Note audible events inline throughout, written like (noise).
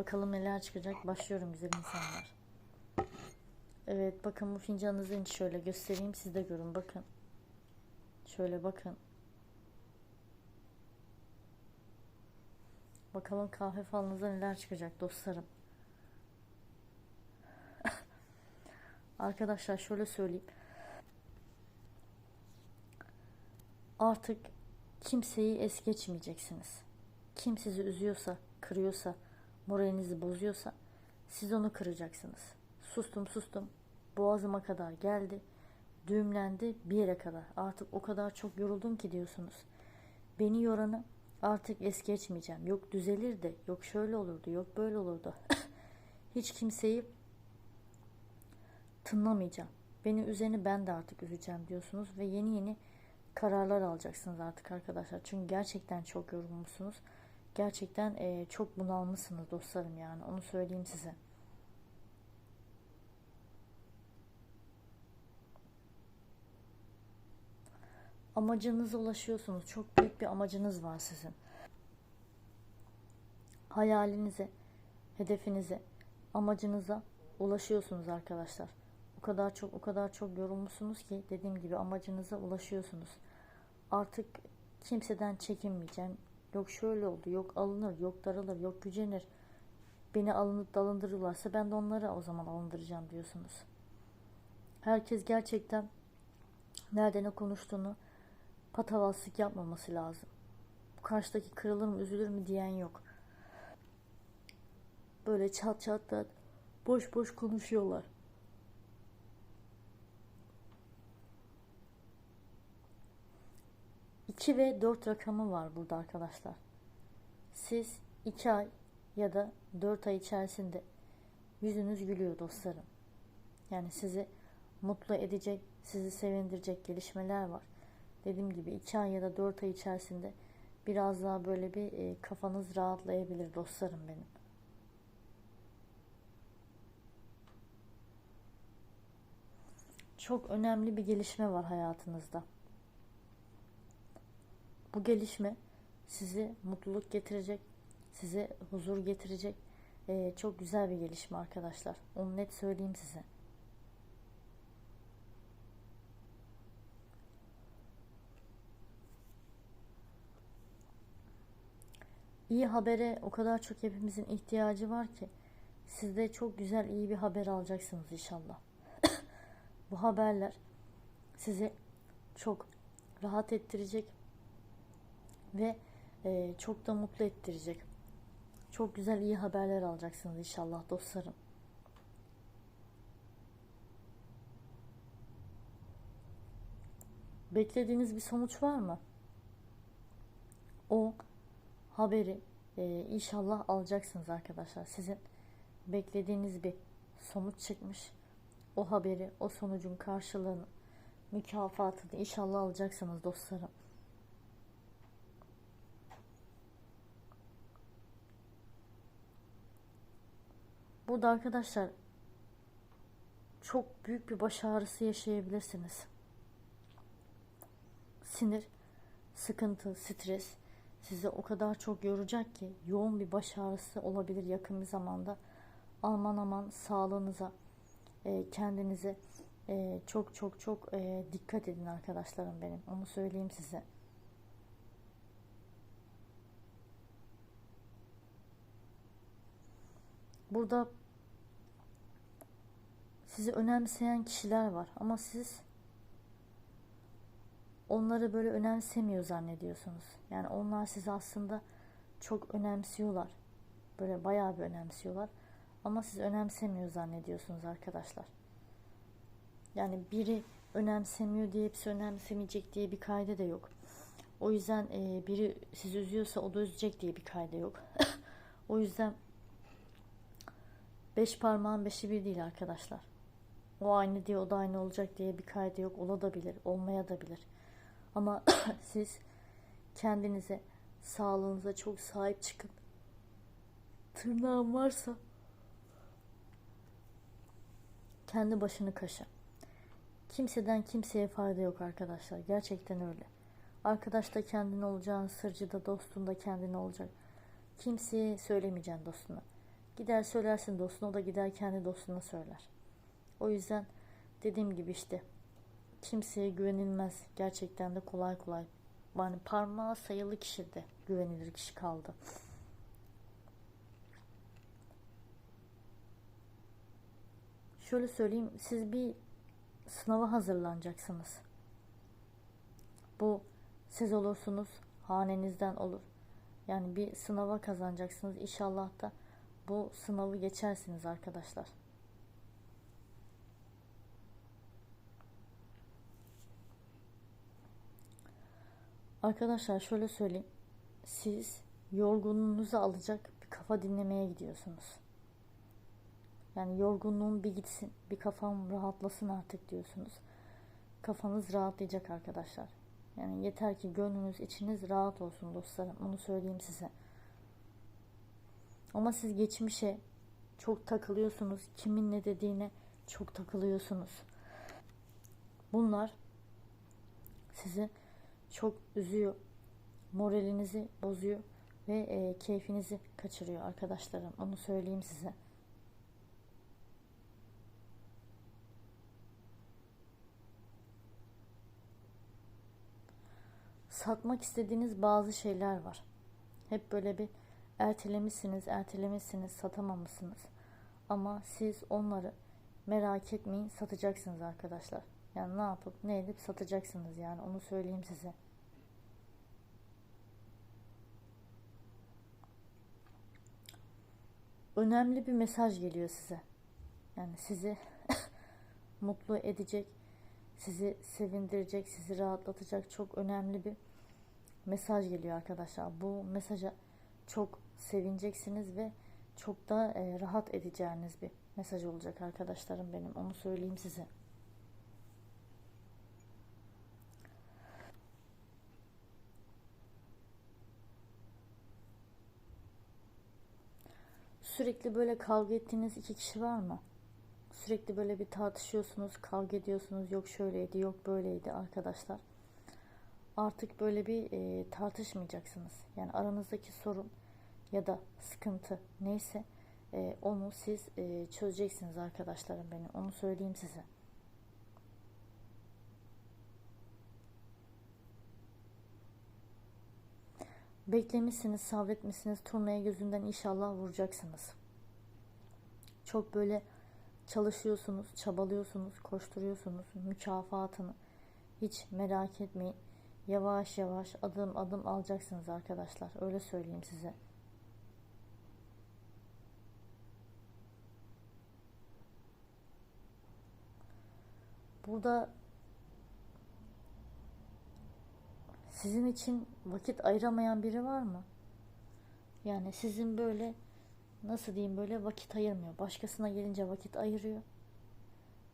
Bakalım neler çıkacak. Başlıyorum güzel insanlar. Evet bakın bu fincanınızın şöyle göstereyim. Siz de görün bakın. Şöyle bakın. Bakalım kahve falınıza neler çıkacak dostlarım. (laughs) Arkadaşlar şöyle söyleyeyim. Artık kimseyi es geçmeyeceksiniz. Kim sizi üzüyorsa, kırıyorsa, moralinizi bozuyorsa siz onu kıracaksınız. Sustum sustum. Boğazıma kadar geldi. Düğümlendi bir yere kadar. Artık o kadar çok yoruldum ki diyorsunuz. Beni yoranı artık es geçmeyeceğim. Yok düzelir de, yok şöyle olurdu, yok böyle olurdu. (laughs) Hiç kimseyi tınlamayacağım. Beni üzeni ben de artık üzeceğim diyorsunuz ve yeni yeni kararlar alacaksınız artık arkadaşlar. Çünkü gerçekten çok yorulmuşsunuz. Gerçekten e, çok bunalmışsınız dostlarım yani onu söyleyeyim size. Amacınıza ulaşıyorsunuz. Çok büyük bir amacınız var sizin. Hayalinize, hedefinize, amacınıza ulaşıyorsunuz arkadaşlar. O kadar çok o kadar çok yorulmuşsunuz ki dediğim gibi amacınıza ulaşıyorsunuz. Artık kimseden çekinmeyeceğim. Yok şöyle oldu, yok alınır, yok daralır, yok gücenir. Beni alınıp dalındırırlarsa ben de onları o zaman alındıracağım diyorsunuz. Herkes gerçekten nerede ne konuştuğunu patavatsızlık yapmaması lazım. Karşıdaki kırılır mı, üzülür mü diyen yok. Böyle çat çat da boş boş konuşuyorlar. İki ve dört rakamı var burada arkadaşlar. Siz iki ay ya da dört ay içerisinde yüzünüz gülüyor dostlarım. Yani sizi mutlu edecek, sizi sevindirecek gelişmeler var. Dediğim gibi iki ay ya da dört ay içerisinde biraz daha böyle bir e, kafanız rahatlayabilir dostlarım benim. Çok önemli bir gelişme var hayatınızda. Bu gelişme sizi mutluluk getirecek, size huzur getirecek. Ee, çok güzel bir gelişme arkadaşlar. Onu net söyleyeyim size. İyi habere o kadar çok hepimizin ihtiyacı var ki siz de çok güzel iyi bir haber alacaksınız inşallah. (coughs) Bu haberler sizi çok rahat ettirecek ve e, çok da mutlu ettirecek. Çok güzel iyi haberler alacaksınız inşallah dostlarım. Beklediğiniz bir sonuç var mı? O haberi e, inşallah alacaksınız arkadaşlar. Sizin beklediğiniz bir sonuç çıkmış. O haberi, o sonucun karşılığını, mükafatını inşallah alacaksınız dostlarım. Burada arkadaşlar çok büyük bir baş ağrısı yaşayabilirsiniz. Sinir, sıkıntı, stres sizi o kadar çok yoracak ki yoğun bir baş ağrısı olabilir yakın bir zamanda. Aman aman sağlığınıza, e, kendinize e, çok çok çok e, dikkat edin arkadaşlarım benim. Onu söyleyeyim size. Burada sizi önemseyen kişiler var ama siz onları böyle önemsemiyor zannediyorsunuz. Yani onlar sizi aslında çok önemsiyorlar. Böyle bayağı bir önemsiyorlar. Ama siz önemsemiyor zannediyorsunuz arkadaşlar. Yani biri önemsemiyor diye hepsi önemsemeyecek diye bir kayda da yok. O yüzden e, biri sizi üzüyorsa o da üzecek diye bir kayda yok. (laughs) o yüzden beş parmağın beşi bir değil arkadaşlar. O aynı diye o da aynı olacak diye bir kaydı yok. Olabilir, olmaya da bilir. Ama (coughs) siz kendinize, sağlığınıza çok sahip çıkın. Tırnağın varsa kendi başını kaşı. Kimseden kimseye fayda yok arkadaşlar. Gerçekten öyle. Arkadaş da kendin olacağın, sırcı da dostun da kendin olacak. Kimseye söylemeyeceksin dostuna. Gider söylersin dostuna, o da gider kendi dostuna söyler. O yüzden dediğim gibi işte kimseye güvenilmez. Gerçekten de kolay kolay. Yani parmağı sayılı kişi de güvenilir kişi kaldı. Şöyle söyleyeyim, siz bir sınava hazırlanacaksınız. Bu siz olursunuz, hanenizden olur. Yani bir sınava kazanacaksınız. İnşallah da bu sınavı geçersiniz arkadaşlar. Arkadaşlar şöyle söyleyeyim. Siz yorgunluğunuzu alacak bir kafa dinlemeye gidiyorsunuz. Yani yorgunluğum bir gitsin, bir kafam rahatlasın artık diyorsunuz. Kafanız rahatlayacak arkadaşlar. Yani yeter ki gönlünüz, içiniz rahat olsun dostlarım. Onu söyleyeyim size. Ama siz geçmişe çok takılıyorsunuz. Kimin ne dediğine çok takılıyorsunuz. Bunlar sizi çok üzüyor. Moralinizi bozuyor ve e, keyfinizi kaçırıyor arkadaşlarım. Onu söyleyeyim size. Satmak istediğiniz bazı şeyler var. Hep böyle bir ertelemişsiniz, ertelemişsiniz, satamamışsınız. Ama siz onları merak etmeyin, satacaksınız arkadaşlar. Yani ne yapıp ne edip satacaksınız yani onu söyleyeyim size. Önemli bir mesaj geliyor size. Yani sizi (laughs) mutlu edecek, sizi sevindirecek, sizi rahatlatacak çok önemli bir mesaj geliyor arkadaşlar. Bu mesaja çok sevineceksiniz ve çok da e, rahat edeceğiniz bir mesaj olacak arkadaşlarım benim. Onu söyleyeyim size. Sürekli böyle kavga ettiğiniz iki kişi var mı? Sürekli böyle bir tartışıyorsunuz, kavga ediyorsunuz. Yok şöyleydi, yok böyleydi arkadaşlar. Artık böyle bir e, tartışmayacaksınız. Yani aranızdaki sorun ya da sıkıntı neyse e, onu siz e, çözeceksiniz arkadaşlarım benim. Onu söyleyeyim size. Beklemişsiniz, sabretmişsiniz. Turnaya gözünden inşallah vuracaksınız. Çok böyle çalışıyorsunuz, çabalıyorsunuz, koşturuyorsunuz. Mükafatını hiç merak etmeyin. Yavaş yavaş adım adım alacaksınız arkadaşlar. Öyle söyleyeyim size. Burada sizin için vakit ayıramayan biri var mı? Yani sizin böyle nasıl diyeyim böyle vakit ayırmıyor. Başkasına gelince vakit ayırıyor.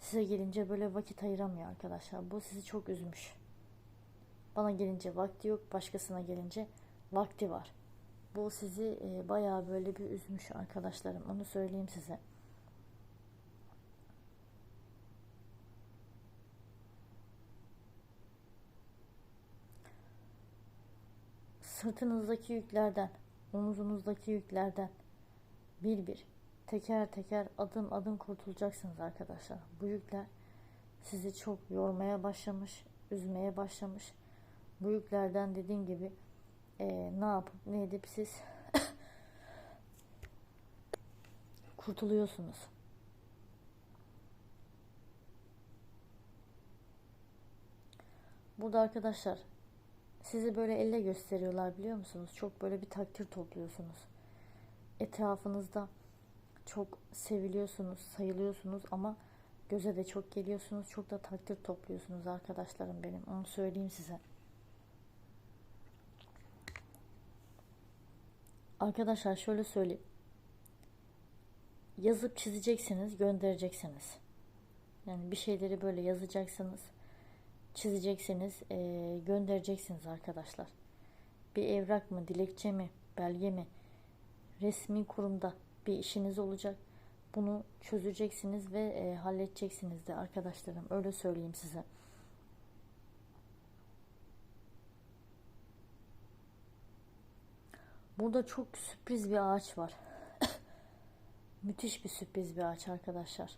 Size gelince böyle vakit ayıramıyor arkadaşlar. Bu sizi çok üzmüş. Bana gelince vakti yok, başkasına gelince vakti var. Bu sizi e, bayağı böyle bir üzmüş arkadaşlarım. Onu söyleyeyim size. Sırtınızdaki yüklerden, omuzunuzdaki yüklerden bir bir teker teker adım adım kurtulacaksınız arkadaşlar. Bu yükler sizi çok yormaya başlamış, üzmeye başlamış. Bu yüklerden dediğim gibi e, ne yapıp ne edip siz (coughs) kurtuluyorsunuz. Burada arkadaşlar sizi böyle elle gösteriyorlar biliyor musunuz? Çok böyle bir takdir topluyorsunuz. Etrafınızda çok seviliyorsunuz, sayılıyorsunuz ama göze de çok geliyorsunuz. Çok da takdir topluyorsunuz arkadaşlarım benim. Onu söyleyeyim size. Arkadaşlar şöyle söyleyeyim. yazıp çizeceksiniz, göndereceksiniz. Yani bir şeyleri böyle yazacaksınız, çizeceksiniz, eee, göndereceksiniz arkadaşlar. Bir evrak mı, dilekçe mi, belge mi, resmi kurumda bir işiniz olacak. Bunu çözeceksiniz ve eee, halledeceksiniz de arkadaşlarım. Öyle söyleyeyim size. Burada çok sürpriz bir ağaç var. (coughs) Müthiş bir sürpriz bir ağaç arkadaşlar.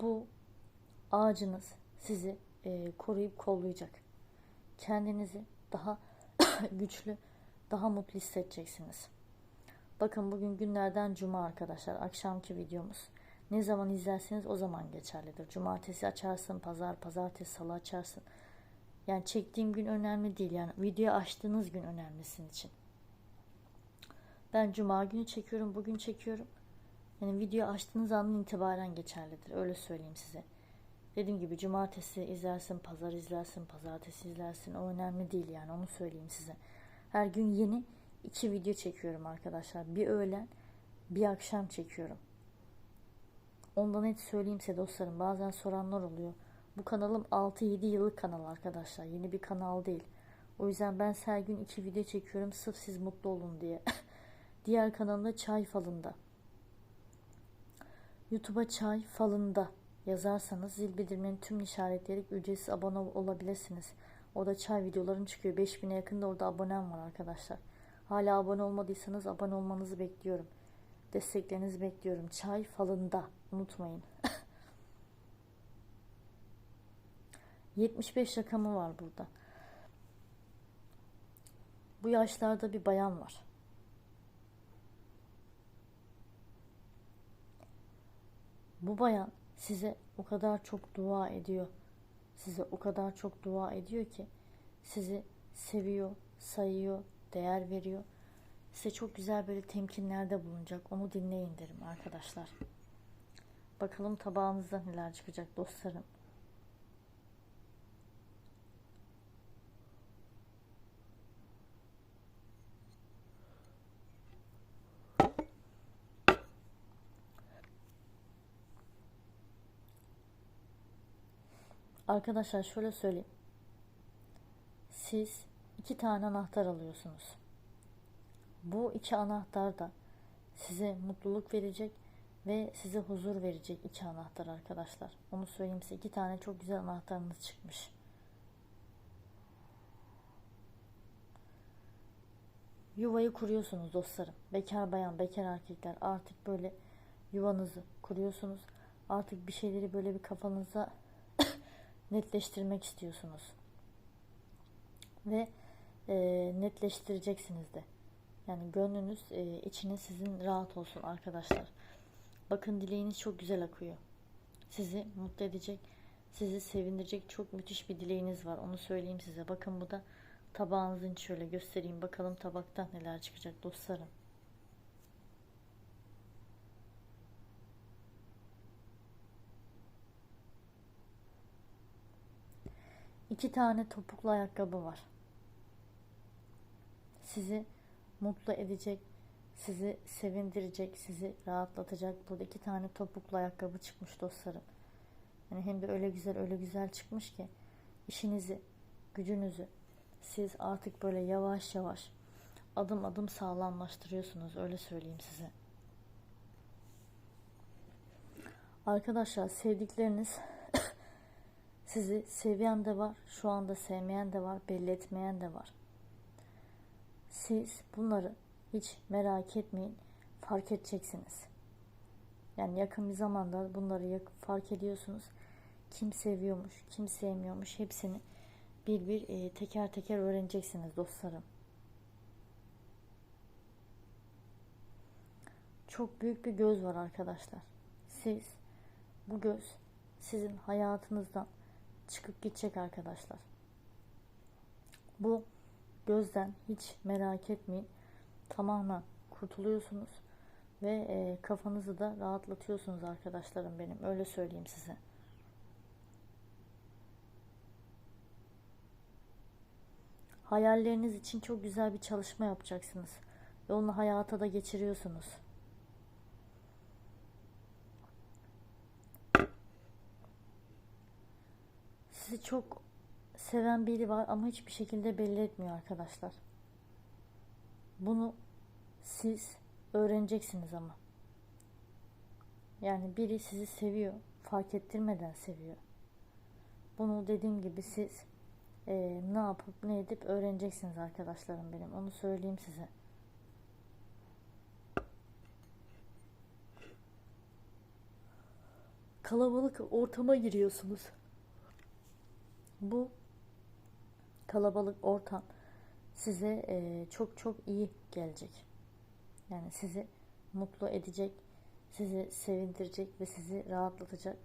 Bu ağacınız sizi e, koruyup kollayacak. Kendinizi daha (coughs) güçlü, daha mutlu hissedeceksiniz. Bakın bugün günlerden cuma arkadaşlar. Akşamki videomuz. Ne zaman izlerseniz o zaman geçerlidir. Cumartesi açarsın, pazar, pazartesi, salı açarsın. Yani çektiğim gün önemli değil. Yani video açtığınız gün önemli sizin için. Ben cuma günü çekiyorum, bugün çekiyorum. Yani video açtığınız andan itibaren geçerlidir. Öyle söyleyeyim size. Dediğim gibi cumartesi izlersin, pazar izlersin, pazartesi izlersin. O önemli değil yani onu söyleyeyim size. Her gün yeni iki video çekiyorum arkadaşlar. Bir öğlen, bir akşam çekiyorum. Ondan net söyleyeyim size dostlarım. Bazen soranlar oluyor. Bu kanalım 6-7 yıllık kanal arkadaşlar. Yeni bir kanal değil. O yüzden ben her gün iki video çekiyorum. Sırf siz mutlu olun diye. (laughs) Diğer kanalımda Çay Falında. YouTube'a Çay Falında yazarsanız zil bildirimlerini tüm işaretleyerek ücretsiz abone olabilirsiniz. Orada çay videolarım çıkıyor. 5000'e yakında orada abonem var arkadaşlar. Hala abone olmadıysanız abone olmanızı bekliyorum. Desteklerinizi bekliyorum. Çay Falında. Unutmayın. (laughs) 75 rakamı var burada. Bu yaşlarda bir bayan var. Bu bayan size o kadar çok dua ediyor. Size o kadar çok dua ediyor ki sizi seviyor, sayıyor, değer veriyor. Size çok güzel böyle temkinlerde bulunacak. Onu dinleyin derim arkadaşlar. Bakalım tabağınızda neler çıkacak dostlarım. Arkadaşlar şöyle söyleyeyim. Siz iki tane anahtar alıyorsunuz. Bu iki anahtar da size mutluluk verecek ve size huzur verecek iki anahtar arkadaşlar. Onu söyleyeyim size. iki tane çok güzel anahtarınız çıkmış. Yuvayı kuruyorsunuz dostlarım. Bekar bayan, bekar erkekler artık böyle yuvanızı kuruyorsunuz. Artık bir şeyleri böyle bir kafanıza netleştirmek istiyorsunuz. Ve e, netleştireceksiniz de. Yani gönlünüz, e, içiniz sizin rahat olsun arkadaşlar. Bakın dileğiniz çok güzel akıyor. Sizi mutlu edecek, sizi sevindirecek çok müthiş bir dileğiniz var. Onu söyleyeyim size. Bakın bu da tabağınızın şöyle göstereyim. Bakalım tabaktan neler çıkacak dostlarım. İki tane topuklu ayakkabı var. Sizi mutlu edecek, sizi sevindirecek, sizi rahatlatacak. Burada iki tane topuklu ayakkabı çıkmış dostlarım. Yani hem de öyle güzel öyle güzel çıkmış ki işinizi, gücünüzü siz artık böyle yavaş yavaş adım adım sağlamlaştırıyorsunuz öyle söyleyeyim size. Arkadaşlar sevdikleriniz sizi seviyen de var, şu anda sevmeyen de var, belli etmeyen de var. Siz bunları hiç merak etmeyin, fark edeceksiniz. Yani yakın bir zamanda bunları fark ediyorsunuz. Kim seviyormuş, kim sevmiyormuş hepsini bir bir e, teker teker öğreneceksiniz dostlarım. Çok büyük bir göz var arkadaşlar. Siz bu göz sizin hayatınızdan çıkıp gidecek arkadaşlar. Bu gözden hiç merak etmeyin. Tamamen kurtuluyorsunuz ve e, kafanızı da rahatlatıyorsunuz arkadaşlarım benim. Öyle söyleyeyim size. Hayalleriniz için çok güzel bir çalışma yapacaksınız. ve onu hayata da geçiriyorsunuz. Sizi çok seven biri var ama hiçbir şekilde belli etmiyor arkadaşlar. Bunu siz öğreneceksiniz ama. Yani biri sizi seviyor, fark ettirmeden seviyor. Bunu dediğim gibi siz e, ne yapıp ne edip öğreneceksiniz arkadaşlarım benim. Onu söyleyeyim size. Kalabalık ortama giriyorsunuz. Bu kalabalık ortam size e, çok çok iyi gelecek. Yani sizi mutlu edecek, sizi sevindirecek ve sizi rahatlatacak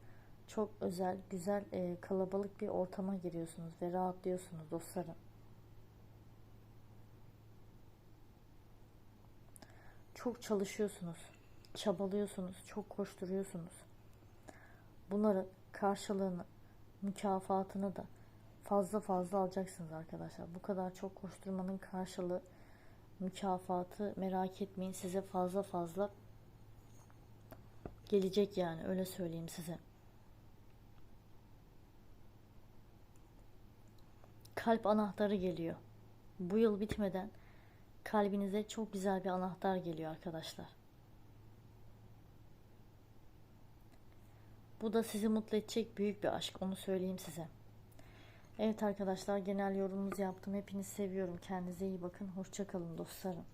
çok özel, güzel, e, kalabalık bir ortama giriyorsunuz ve rahatlıyorsunuz dostlarım. Çok çalışıyorsunuz, çabalıyorsunuz, çok koşturuyorsunuz. Bunların karşılığını, mükafatını da fazla fazla alacaksınız arkadaşlar. Bu kadar çok koşturmanın karşılığı, mükafatı merak etmeyin size fazla fazla gelecek yani öyle söyleyeyim size. kalp anahtarı geliyor. Bu yıl bitmeden kalbinize çok güzel bir anahtar geliyor arkadaşlar. Bu da sizi mutlu edecek büyük bir aşk. Onu söyleyeyim size. Evet arkadaşlar genel yorumumuzu yaptım. Hepinizi seviyorum. Kendinize iyi bakın. Hoşçakalın dostlarım.